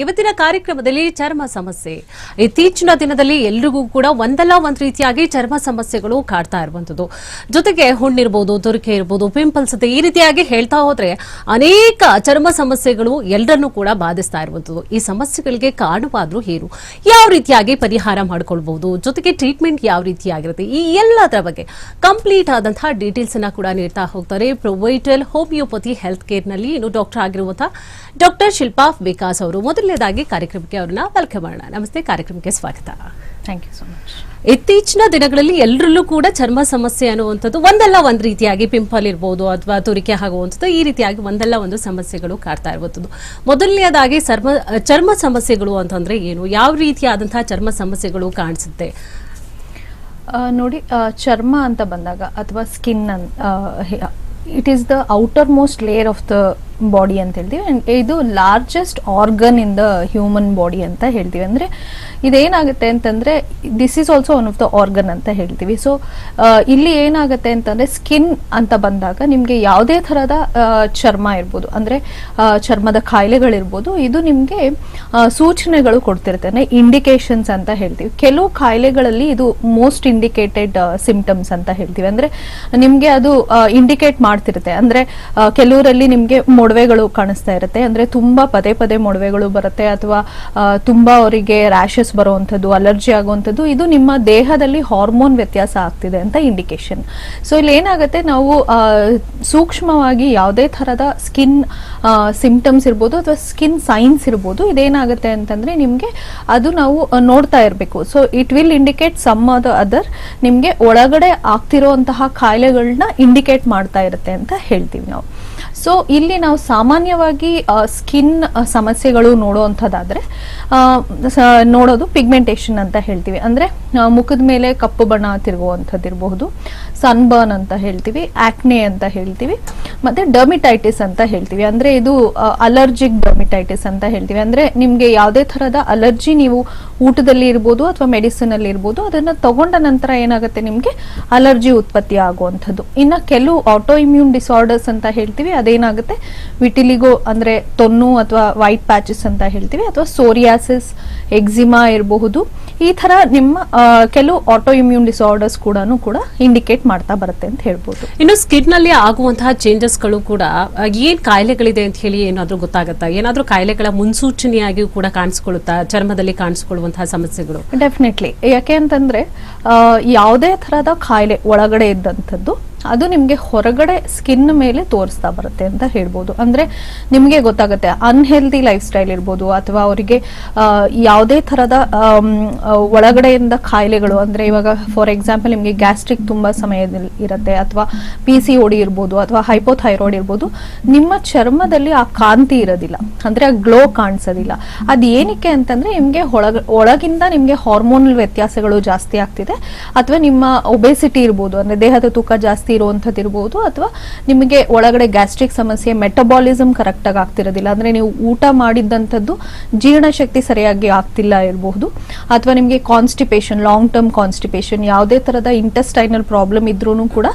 ಇವತ್ತಿನ ಕಾರ್ಯಕ್ರಮದಲ್ಲಿ ಚರ್ಮ ಸಮಸ್ಯೆ. ಇತ್ತೀಚಿನ ದಿನದಲ್ಲಿ ಎಲ್ರಿಗೂ ಕೂಡ ಒಂದಲ್ಲ ಒಂದ್ ರೀತಿಯಾಗಿ ಚರ್ಮ ಸಮಸ್ಯೆಗಳು ಕಾಡ್ತಾ ಇರುವಂತದ್ದು ಜೊತೆಗೆ ಹುಣ್ಣಿರ್ಬೋದು, ತುರಿಕೆ ಇರ್ಬೋದು, ಪಿಂಪಲ್ಸ್ ಈ ರೀತಿಯಾಗಿ ಹೇಳ್ತಾ ಹೋದ್ರೆ ಅನೇಕ ಚರ್ಮ ಸಮಸ್ಯೆಗಳು ಎಲ್ಲರನ್ನೂ ಕೂಡ ಬಾಧಿಸ್ತಾ ಇರುವಂತದ್ದು ಈ ಸಮಸ್ಯೆಗಳಿಗೆ ಕಾರಣವಾದ್ರೂ ಏನು ಯಾವ ರೀತಿಯಾಗಿ ಪರಿಹಾರ ಮಾಡ್ಕೊಳ್ಬಹುದು ಜೊತೆಗೆ ಟ್ರೀಟ್ಮೆಂಟ್ ಯಾವ ರೀತಿಯಾಗಿರುತ್ತೆ, ಈ ಎಲ್ಲದರ ಬಗ್ಗೆ ಕಂಪ್ಲೀಟ್ ಆದಂತಹ ಡೀಟೇಲ್ಸ್ ಅನ್ನ ಕೂಡ ನೀಡ್ತಾ ಹೋಗ್ತಾರೆ ಪ್ರೊವೈಟಲ್ ಹೋಮಿಯೋಪತಿ ಹೆಲ್ತ್ ಕೇರ್ನಲ್ಲಿ ಇನ್ನು ಡಾಕ್ಟರ್ ಆಗಿರುವಂತಹ ಡಾಕ್ಟರ್ ಶಿಲ್ಪಾ ವಿಕಾಸ್ ಅವರು. ಮೊದಲನೇದಾಗಿ ಕಾರ್ಯಕ್ರಮಕ್ಕೆ ಅವರನ್ನ ವೆಲ್ಕಮ್ ಮಾಡೋಣ. ನಮಸ್ತೆ ಕಾರ್ಯಕ್ರಮಕ್ಕೆ ಸ್ವಾಗತ. ಥ್ಯಾಂಕ್ ಯು ಸೊ ಮಚ್ ಇತ್ತೀಚಿನ ದಿನಗಳಲ್ಲಿ ಎಲ್ಲರಲ್ಲೂ ಕೂಡ ಚರ್ಮ ಸಮಸ್ಯೆ ಅನ್ನುವಂಥದ್ದು ಒಂದಲ್ಲ ಒಂದು ರೀತಿಯಾಗಿ ಪಿಂಪಲ್ ಇರ್ಬೋದು ಅಥವಾ ತುರಿಕೆ ಆಗುವಂಥದ್ದು ಈ ರೀತಿಯಾಗಿ ಒಂದಲ್ಲ ಒಂದು ಸಮಸ್ಯೆಗಳು ಕಾಡ್ತಾ ಇರುವಂಥದ್ದು. ಮೊದಲನೆಯದಾಗಿ ಚರ್ಮ ಚರ್ಮ ಸಮಸ್ಯೆಗಳು ಅಂತಂದ್ರೆ ಏನು? ಯಾವ ರೀತಿಯಾದಂತಹ ಚರ್ಮ ಸಮಸ್ಯೆಗಳು ಕಾಣಿಸುತ್ತೆ? ನೋಡಿ ಚರ್ಮ ಅಂತ ಬಂದಾಗ ಅಥವಾ skin it is the outermost layer of the body ಅಂತ ಹೇಳ್ತೀವಿ. ಇದು largest organ in the human body ಅಂತ ಹೇಳ್ತೀವಿ. ಅಂದರೆ ಇದೇನಾಗುತ್ತೆ ಅಂತಂದರೆ this is also one of the organ ಅಂತ ಹೇಳ್ತೀವಿ. ಸೊ ಇಲ್ಲಿ ಏನಾಗುತ್ತೆ ಅಂತಂದರೆ ಸ್ಕಿನ್ ಅಂತ ಬಂದಾಗ ನಿಮಗೆ ಯಾವುದೇ ಥರದ ಚರ್ಮ ಇರ್ಬೋದು. ಅಂದರೆ ಚರ್ಮದ ಕಾಯಿಲೆಗಳಿರ್ಬೋದು. ಇದು ನಿಮಗೆ ಸೂಚನೆಗಳು ಕೊಡ್ತಿರುತ್ತೆ. ಅಂದರೆ ಇಂಡಿಕೇಶನ್ಸ್ ಅಂತ ಹೇಳ್ತೀವಿ. ಕೆಲವು ಕಾಯಿಲೆಗಳಲ್ಲಿ ಇದು ಮೋಸ್ಟ್ ಇಂಡಿಕೇಟೆಡ್ ಸಿಂಪ್ಟಮ್ಸ್ ಅಂತ ಹೇಳ್ತೀವಿ. ಅಂದರೆ ನಿಮಗೆ ಅದು ಇಂಡಿಕೇಟ್ ಮಾಡ್ತಿರುತ್ತೆ. ಅಂದರೆ ಕೆಲವರಲ್ಲಿ ನಿಮಗೆ ಮೊಡವೆಗಳು ಕಾಣಿಸ್ತಾ ಇರುತ್ತೆ. ಅಂದ್ರೆ ತುಂಬಾ ಪದೇ ಪದೇ ಮೊಡವೆಗಳು ಬರುತ್ತೆ ಅಥವಾ ತುಂಬಾ ಅವರಿಗೆ ರ್ಯಾಷಸ್ ಬರುವಂಥದ್ದು ಅಲರ್ಜಿ ಆಗುವಂಥದ್ದು, ಇದು ನಿಮ್ಮ ದೇಹದಲ್ಲಿ ಹಾರ್ಮೋನ್ ವ್ಯತ್ಯಾಸ ಆಗ್ತಿದೆ ಅಂತ ಇಂಡಿಕೇಶನ್ ಸೊ ಇಲ್ಲಿ ಏನಾಗುತ್ತೆ, ನಾವು ಸೂಕ್ಷ್ಮವಾಗಿ ಯಾವುದೇ ತರದ ಸ್ಕಿನ್ ಸಿಂಪ್ಟಮ್ಸ್ ಇರ್ಬೋದು ಅಥವಾ ಸ್ಕಿನ್ ಸೈನ್ಸ್ ಇರ್ಬೋದು. ಇದೇನಾಗುತ್ತೆ ಅಂತಂದ್ರೆ ನಿಮಗೆ ಅದು ನಾವು ನೋಡ್ತಾ ಇರಬೇಕು. So it will indicate some ಅದ ಅದರ್ ನಿಮಗೆ ಒಳಗಡೆ ಆಗ್ತಿರೋಂತಹ ಕಾಯಿಲೆಗಳನ್ನ ಇಂಡಿಕೇಟ್ ಮಾಡ್ತಾ ಇರುತ್ತೆ ಅಂತ ಹೇಳ್ತೀವಿ ನಾವು. ಸೊ ಇಲ್ಲಿ ನಾವು ಸಾಮಾನ್ಯವಾಗಿ ಸ್ಕಿನ್ ಸಮಸ್ಯೆಗಳು ನೋಡುವಂಥದ್ದಾದರೆ ನೋಡೋದು ಪಿಗ್ಮೆಂಟೇಷನ್ ಅಂತ ಹೇಳ್ತೀವಿ. ಅಂದರೆ ಮುಖದ ಮೇಲೆ ಕಪ್ಪು ಬಣ್ಣ ತಿರುಗುವಂಥದ್ದು ಇರಬಹುದು ಸನ್ಬರ್ನ್ ಅಂತ ಹೇಳ್ತೀವಿ ಆಕ್ನೆ ಅಂತ ಹೇಳ್ತೀವಿ, ಮತ್ತೆ ಡರ್ಮಿಟೈಟಿಸ್ ಅಂತ ಹೇಳ್ತೀವಿ. ಅಂದರೆ ಇದು ಅಲರ್ಜಿಕ್ ಡರ್ಮಿಟೈಟಿಸ್ ಅಂತ ಹೇಳ್ತೀವಿ. ಅಂದರೆ, ನಿಮಗೆ ಯಾವುದೇ ಥರದ ಅಲರ್ಜಿ ನೀವು ಊಟದಲ್ಲಿ ಇರ್ಬೋದು ಅಥವಾ ಮೆಡಿಸಿನ್ ಅಲ್ಲಿ ಇರ್ಬೋದು, ಅದನ್ನ ತಗೊಂಡ ನಂತರ ಏನಾಗುತ್ತೆ ನಿಮ್ಗೆ? ಅಲರ್ಜಿ ಉತ್ಪತ್ತಿ ಆಗುವಂಥದ್ದು. ಇನ್ನ ಕೆಲವು ಆಟೋ ಇಮ್ಯೂನ್ ಡಿಸಾರ್ಡರ್ಸ್ ಅಂತ ಹೇಳ್ತೀವಿ, ಅದೇನಾಗುತ್ತೆ? ವಿಟಿಲಿಗೋ ಅಂದ್ರೆ ತೊನ್ನು ಅಥವಾ ವೈಟ್ ಪ್ಯಾಚಸ್ ಅಂತ ಹೇಳ್ತೀವಿ, ಅಥವಾ ಸೋರಿಯಾಸಿಸ್ ಎಕ್ಸಿಮಾ ಇರಬಹುದು. ಈ ತರ ನಿಮ್ಮ ಕೆಲವು ಆಟೋ ಇಮ್ಯೂನ್ ಡಿಸಾರ್ಡರ್ಸ್ ಕೂಡ ಕೂಡ ಇಂಡಿಕೇಟ್ ಮಾಡ್ತಾ ಬರುತ್ತೆ ಅಂತ ಹೇಳ್ಬೋದು. ಇನ್ನು ಸ್ಕಿನ್ನಲ್ಲಿ ಆಗುವಂತಹ ಚೇಂಜಸ್ಗಳು ಕೂಡ ಏನ್ ಕಾಯಿಲೆಗಳಿದೆ ಅಂತ ಹೇಳಿ ಏನಾದ್ರೂ ಗೊತ್ತಾಗುತ್ತಾ? ಏನಾದ್ರೂ ಕಾಯಿಲೆಗಳ ಮುನ್ಸೂಚನೆಯಾಗಿಯೂ ಕೂಡ ಕಾಣಿಸ್ಕೊಳ್ಳುತ್ತಾ? ಚರ್ಮದಲ್ಲಿ ಕಾಣಿಸ್ಕೊಳ್ಳುವಂತಹ ಸಮಸ್ಯೆಗಳು. ಡೆಫಿನೆಟ್ಲಿ ಯಾಕೆ ಅಂತಂದ್ರೆ ಯಾವುದೇ ಥರದ ಕಾಯಿಲೆ ಒಳಗಡೆ ಇದ್ದಂಥದ್ದು ಅದು ನಿಮಗೆ ಹೊರಗಡೆ ಸ್ಕಿನ್ ಮೇಲೆ ತೋರಿಸ್ತಾ ಬರುತ್ತೆ ಅಂತ ಹೇಳ್ಬೋದು. ಅಂದ್ರೆ ನಿಮಗೆ ಗೊತ್ತಾಗುತ್ತೆ ಅನ್ಹೆಲ್ದಿ ಲೈಫ್ ಸ್ಟೈಲ್ ಇರ್ಬೋದು, ಅಥವಾ ಅವರಿಗೆ ಯಾವುದೇ ಥರದ ಒಳಗಡೆಯಿಂದ ಕಾಯಿಲೆಗಳು, ಅಂದ್ರೆ ಇವಾಗ ಫಾರ್ ಎಕ್ಸಾಂಪಲ್ ನಿಮಗೆ ಗ್ಯಾಸ್ಟ್ರಿಕ್ ತುಂಬಾ ಸಮಯದಲ್ಲಿ ಇರುತ್ತೆ, ಅಥವಾ ಪಿ ಸಿ ಓಡಿ ಇರ್ಬೋದು, ಅಥವಾ ಹೈಪೋಥೈರಾಯ್ಡ್ ಇರ್ಬೋದು, ನಿಮ್ಮ ಚರ್ಮದಲ್ಲಿ ಆ ಕಾಂತಿ ಇರೋದಿಲ್ಲ. ಅಂದ್ರೆ ಆ ಗ್ಲೋ ಕಾಣಿಸೋದಿಲ್ಲ. ಅದು ಏನಕ್ಕೆ ಅಂತಂದ್ರೆ ನಿಮಗೆ ಒಳಗ, ಒಳಗಿಂದ ನಿಮಗೆ ಹಾರ್ಮೋನಲ್ ವ್ಯತ್ಯಾಸಗಳು ಜಾಸ್ತಿ ಆಗ್ತಿದೆ, ಅಥವಾ ನಿಮ್ಮ ಒಬೆಸಿಟಿ ಇರ್ಬೋದು, ಅಂದ್ರೆ ದೇಹದ ತೂಕ ಜಾಸ್ತಿ ಇರುವಂಥದ್ದು ಇರ್ಬೋದು ಅಥವಾ ನಿಮಗೆ ಒಳಗಡೆ ಗ್ಯಾಸ್ಟ್ರಿಕ್ ಸಮಸ್ಯೆ ಮೆಟಬಾಲಿಸಮ್ ಕರೆಕ್ಟ್ ಆಗಿ ಆಗ್ತಿರೋದಿಲ್ಲ. ಅಂದ್ರೆ ನೀವು ಊಟ ಮಾಡಿದ್ದಂಥದ್ದು ಜೀರ್ಣಶಕ್ತಿ ಸರಿಯಾಗಿ ಆಗ್ತಿಲ್ಲ ಇರಬಹುದು ಅಥವಾ ನಿಮಗೆ ಕಾನ್ಸ್ಟಿಪೇಷನ್ ಲಾಂಗ್ ಟರ್ಮ್ ಕಾನ್ಸ್ಟಿಪೇಷನ್ ಯಾವುದೇ ತರದ ಇಂಟೆಸ್ಟೈನಲ್ ಪ್ರಾಬ್ಲಮ್ ಇದ್ರೂ ಕೂಡ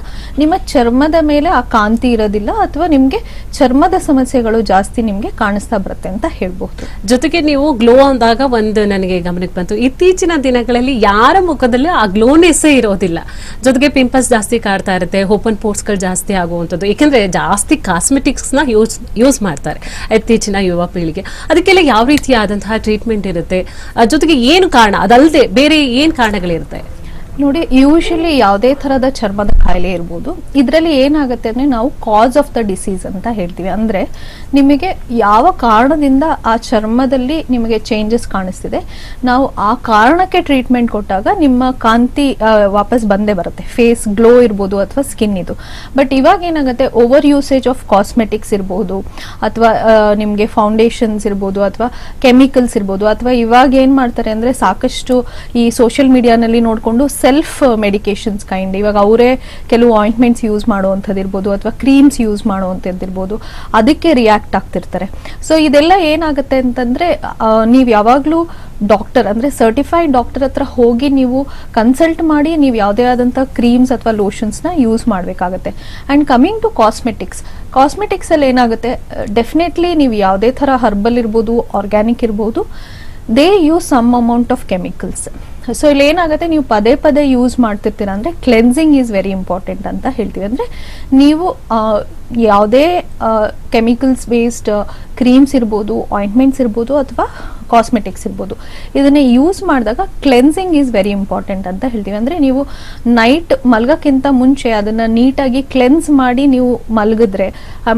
ನಿಮ್ಮ ಚರ್ಮದ ಮೇಲೆ ಆ ಕಾಂತಿ ಇರೋದಿಲ್ಲ ಅಥವಾ ನಿಮಗೆ ಚರ್ಮದ ಸಮಸ್ಯೆಗಳು ಜಾಸ್ತಿ ನಿಮಗೆ ಕಾಣಿಸ್ತಾ ಬರುತ್ತೆ ಅಂತ ಹೇಳ್ಬಹುದು ಜೊತೆಗೆ ನೀವು ಗ್ಲೋ ಅಂದಾಗ ಒಂದು ನನಗೆ ಗಮನಕ್ಕೆ ಬಂತು. ಇತ್ತೀಚಿನ ದಿನಗಳಲ್ಲಿ ಯಾರ ಮುಖದಲ್ಲಿ ಆ ಗ್ಲೋನೆಸ್ಸೇ ಇರೋದಿಲ್ಲ. ಜೊತೆಗೆ ಪಿಂಪಲ್ಸ್ ಜಾಸ್ತಿ ಕಾಡ್ತಾ ಇರುತ್ತೆ ಓಪನ್ಗಳು ಜಾಸ್ತಿ ಆಗುವಂಥದ್ದು. ಏಕೆಂದರೆ ಜಾಸ್ತಿ ಕಾಸ್ಮೆಟಿಕ್ಸ್ನ ಯೂಸ್ ಯೂಸ್ ಮಾಡ್ತಾರೆ ಇತ್ತೀಚಿನ ಯುವ ಪೀಳಿಗೆ. ಅದಕ್ಕೆಲ್ಲ ಯಾವ ರೀತಿಯಾದಂತಹ ಟ್ರೀಟ್ಮೆಂಟ್ ಇರುತ್ತೆ? ಜೊತೆಗೆ ಏನು ಕಾರಣ? ಅದಲ್ಲದೆ ಬೇರೆ ಏನು ಕಾರಣಗಳಿರುತ್ತೆ? ನೋಡಿ ಯೂಶಲಿ ಯಾವುದೇ ಥರದ ಚರ್ಮದ ಕಾಯಿಲೆ ಇರ್ಬೋದು. ಇದರಲ್ಲಿ ಏನಾಗುತ್ತೆ ಅಂದರೆ, ನಾವು ಕಾಸ್ ಆಫ್ ದ ಡಿಸೀಸ್ ಅಂತ ಹೇಳ್ತೀವಿ. ಅಂದರೆ, ನಿಮಗೆ ಯಾವ ಕಾರಣದಿಂದ ಆ ಚರ್ಮದಲ್ಲಿ ನಿಮಗೆ ಚೇಂಜಸ್ ಕಾಣಿಸ್ತಿದೆ, ನಾವು ಆ ಕಾರಣಕ್ಕೆ ಟ್ರೀಟ್ಮೆಂಟ್ ಕೊಟ್ಟಾಗ ನಿಮ್ಮ ಕಾಂತಿ ವಾಪಸ್ ಬಂದೇ ಬರುತ್ತೆ. ಫೇಸ್ ಗ್ಲೋ ಇರ್ಬೋದು ಅಥವಾ ಸ್ಕಿನ್ ಇದು. ಬಟ್ ಇವಾಗ ಏನಾಗುತ್ತೆ ಓವರ್ ಯೂಸೇಜ್ ಆಫ್ ಕಾಸ್ಮೆಟಿಕ್ಸ್ ಇರ್ಬೋದು, ಅಥವಾ ನಿಮಗೆ ಫೌಂಡೇಶನ್ಸ್ ಇರ್ಬೋದು, ಅಥವಾ ಕೆಮಿಕಲ್ಸ್ ಇರ್ಬೋದು, ಅಥವಾ ಇವಾಗ ಏನು ಮಾಡ್ತಾರೆ ಅಂದರೆ, ಸಾಕಷ್ಟು ಈ ಸೋಷಿಯಲ್ ಮೀಡಿಯಾನಲ್ಲಿ ನೋಡಿಕೊಂಡು ಸೆಲ್ಫ್ ಮೆಡಿಕೇಶನ್ಸ್ ಕೈಂಡ್ ಇವಾಗ ಅವರೇ ಕೆಲವು ಆಯಿಂಟ್ಮೆಂಟ್ಸ್ ಯೂಸ್ ಮಾಡುವಂಥದ್ದು ಇರ್ಬೋದು ಅಥವಾ ಕ್ರೀಮ್ಸ್ ಯೂಸ್ ಮಾಡುವಂಥದ್ದಿರ್ಬೋದು ಅದಕ್ಕೆ ರಿಯಾಕ್ಟ್ ಆಗ್ತಿರ್ತಾರೆ. ಸೊ ಇದೆಲ್ಲ ಏನಾಗುತ್ತೆ ಅಂತಂದರೆ ನೀವು ಯಾವಾಗಲೂ ಡಾಕ್ಟರ್ ಅಂದರೆ ಸರ್ಟಿಫೈಡ್ ಡಾಕ್ಟರ್ ಹತ್ರ ಹೋಗಿ ನೀವು ಕನ್ಸಲ್ಟ್ ಮಾಡಿ ನೀವು ಯಾವುದೇ ಆದಂಥ ಕ್ರೀಮ್ಸ್ ಅಥವಾ ಲೋಷನ್ಸ್ನ ಯೂಸ್ ಮಾಡಬೇಕಾಗುತ್ತೆ. ಆ್ಯಂಡ್ ಕಮಿಂಗ್ ಟು ಕಾಸ್ಮೆಟಿಕ್ಸ್ ಕಾಸ್ಮೆಟಿಕ್ಸಲ್ಲಿ ಏನಾಗುತ್ತೆ ಡೆಫಿನೆಟ್ಲಿ ನೀವು ಯಾವುದೇ ಥರ ಹರ್ಬಲ್ ಇರ್ಬೋದು ಆರ್ಗ್ಯಾನಿಕ್ ಇರ್ಬೋದು they use some amount of chemicals so ಇಲ್ಲಿ ಏನಾಗುತ್ತೆ, ನೀವು ಪದೇ ಪದೇ ಯೂಸ್ ಮಾಡ್ತಿರ್ತೀರ ಅಂದರೆ ಕ್ಲೆನ್ಸಿಂಗ್ ಈಸ್ ವೆರಿ ಇಂಪಾರ್ಟೆಂಟ್ ಅಂತ ಹೇಳ್ತೀವಿ. ಅಂದರೆ ನೀವು ಯಾವುದೇ ಕೆಮಿಕಲ್ಸ್ ಬೇಸ್ಡ್ ಕ್ರೀಮ್ಸ್ ಇರ್ಬೋದು ಆಯಿಂಟ್ಮೆಂಟ್ಸ್ ಇರ್ಬೋದು ಅಥವಾ ಕಾಸ್ಮೆಟಿಕ್ಸ್ ಇರ್ಬೋದು. ಇದನ್ನ ಯೂಸ್ ಮಾಡಿದಾಗ ಕ್ಲೆನ್ಸಿಂಗ್ ಈಸ್ ವೆರಿ ಇಂಪಾರ್ಟೆಂಟ್ ಅಂತ ಹೇಳ್ತೀವಿ. ಅಂದರೆ ನೀವು ನೈಟ್ ಮಲಗೋಕ್ಕಿಂತ ಮುಂಚೆ ಅದನ್ನು ನೀಟಾಗಿ ಕ್ಲೆನ್ಸ್ ಮಾಡಿ ನೀವು ಮಲಗಿದ್ರೆ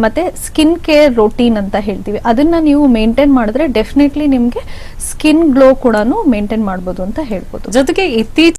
ಮತ್ತು ಸ್ಕಿನ್ ಕೇರ್ ರೊಟೀನ್ ಅಂತ ಹೇಳ್ತೀವಿ. ಅದನ್ನು ನೀವು ಮೇಂಟೈನ್ ಮಾಡಿದ್ರೆ ಡೆಫಿನೆಟ್ಲಿ ನಿಮಗೆ ಸ್ಕಿನ್ ಗ್ಲೋ ಕೂಡ ಮೇಂಟೈನ್ ಮಾಡ್ಬೋದು ಅಂತ ಹೇಳ್ಬೋದು. ಜೊತೆಗೆ ಇತ್ತೀಚೆಗೆ